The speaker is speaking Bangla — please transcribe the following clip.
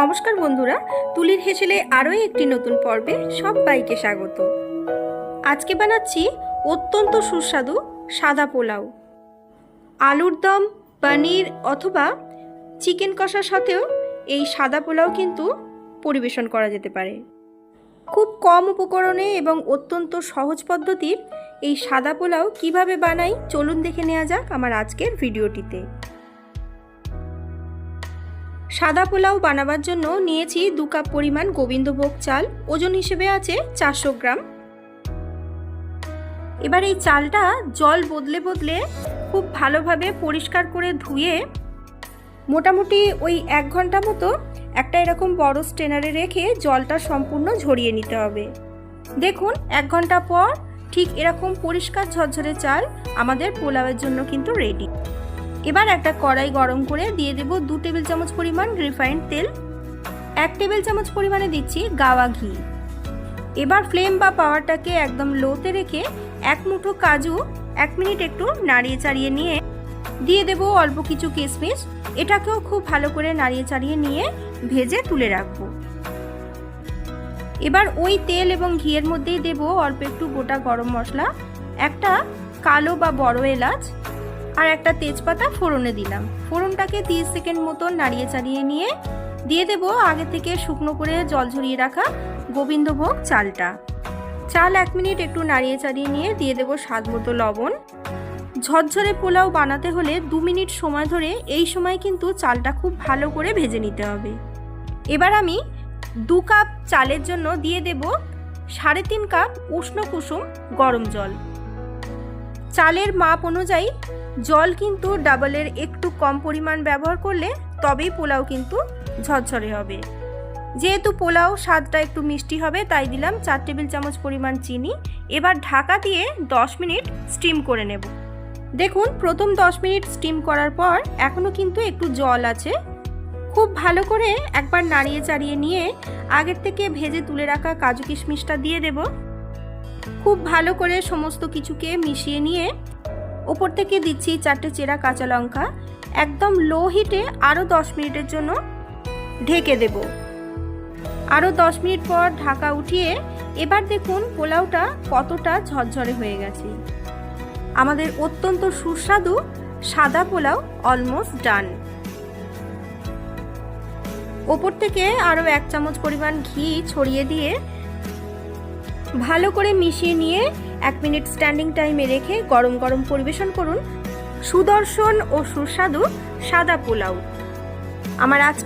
নমস্কার বন্ধুরা, তুলির হেসেলে আরও একটি নতুন পর্বে সবাইকে স্বাগত। আজকে বানাচ্ছি অত্যন্ত সুস্বাদু সাদা পোলাও। আলুর দম, পনির অথবা চিকেন কষার সাথেও এই সাদা পোলাও কিন্তু পরিবেশন করা যেতে পারে। খুব কম উপকরণে এবং অত্যন্ত সহজ পদ্ধতির এই সাদা পোলাও কীভাবে বানাই চলুন দেখে নেওয়া যাক আমার আজকের ভিডিওটিতে। সাদা পোলাও বানাবার জন্য নিয়েছি দু কাপ পরিমাণ গোবিন্দভোগ চাল। ওজন হিসেবে আছে চারশো গ্রাম। এবার এই চালটা জল বদলে বদলে খুব ভালোভাবে পরিষ্কার করে ধুয়ে মোটামুটি ওই এক ঘণ্টা মতো একটা এরকম বড় স্টেনারে রেখে জলটা সম্পূর্ণ ঝরিয়ে নিতে হবে। দেখুন, এক ঘণ্টা পর ঠিক এরকম পরিষ্কার ঝরঝরে চাল আমাদের পোলাওয়ের জন্য কিন্তু রেডি এবার একটা কড়াই গরম করে দিয়ে দেব দু টেবিল চামচ পরিমাণ রিফাইন্ড তেল, এক টেবিল চামচ পরিমাণে দিচ্ছি গাওয়া ঘি। এবার ফ্লেম বা পাওয়ারটাকে একদম লোতে রেখে এক মুঠো কাজু, এক মিনিট একটু নাড়িয়ে চাড়িয়ে নিয়ে দিয়ে দেব অল্প কিছু কিশমিশ। এটাকেও খুব ভালো করে নাড়িয়ে চাড়িয়ে নিয়ে ভেজে তুলে রাখব। এবার ওই তেল এবং ঘিয়ের মধ্যেই দেব অল্প একটু গোটা গরম মশলা, একটা কালো বা বড় এলাচ আর একটা তেজপাতা ফোড়নে দিলাম। ফোড়নটাকে তিরিশ সেকেন্ড মতো নাড়িয়ে চাড়িয়ে নিয়ে দিয়ে দেব আগে থেকে শুকনো করে জল ঝরিয়ে রাখা গোবিন্দভোগ চালটা। চাল এক মিনিট একটু নাড়িয়ে চাড়িয়ে নিয়ে দিয়ে দেব স্বাদ মতো লবণ। ঝরঝরে পোলাও বানাতে হলে দু মিনিট সময় ধরে এই সময় কিন্তু চালটা খুব ভালো করে ভেজে নিতে হবে। এবার আমি দু কাপ চালের জন্য দিয়ে দেব সাড়ে তিন কাপ উষ্ণ কুসুম গরম জল। চালের মাপ অনুযায়ী জল কিন্তু ডাবলের একটু কম পরিমাণ ব্যবহার করলে তবেই পোলাও কিন্তু ঝরঝরে হবে। যেহেতু পোলাও স্বাদটা একটু মিষ্টি হবে, তাই দিলাম চার টেবিল চামচ পরিমাণ চিনি। এবার ঢাকা দিয়ে দশ মিনিট স্টিম করে নেব। দেখুন, প্রথম দশ মিনিট স্টিম করার পর এখনও কিন্তু একটু জল আছে। খুব ভালো করে একবার নাড়িয়ে চাড়িয়ে নিয়ে আগের থেকে ভেজে তুলে রাখা কাজু কিশমিশটা দিয়ে দেব। খুব ভালো করে সমস্ত কিছুকে মিশিয়ে নিয়ে ওপর থেকে দিচ্ছি চারটে চেরা কাঁচা লঙ্কা, একদম লো হিটে আরও দশ মিনিটের জন্য ঢেকে দেব। আরও দশ মিনিট পর ঢাকা উঠিয়ে এবার দেখুন পোলাওটা কতটা ঝরঝরে হয়ে গেছে। আমাদের অত্যন্ত সুস্বাদু সাদা পোলাও অলমোস্ট ডান ওপর থেকে আরও এক চামচ পরিমাণ ঘি ছড়িয়ে দিয়ে ভালো করে মিশিয়ে নিয়ে এক মিনিট স্ট্যান্ডিং টাইমে রেখে গরম গরম পরিবেশন করুন। সুদর্শন ও সুস্বাদু সাদা পোলাও। আমার আজকে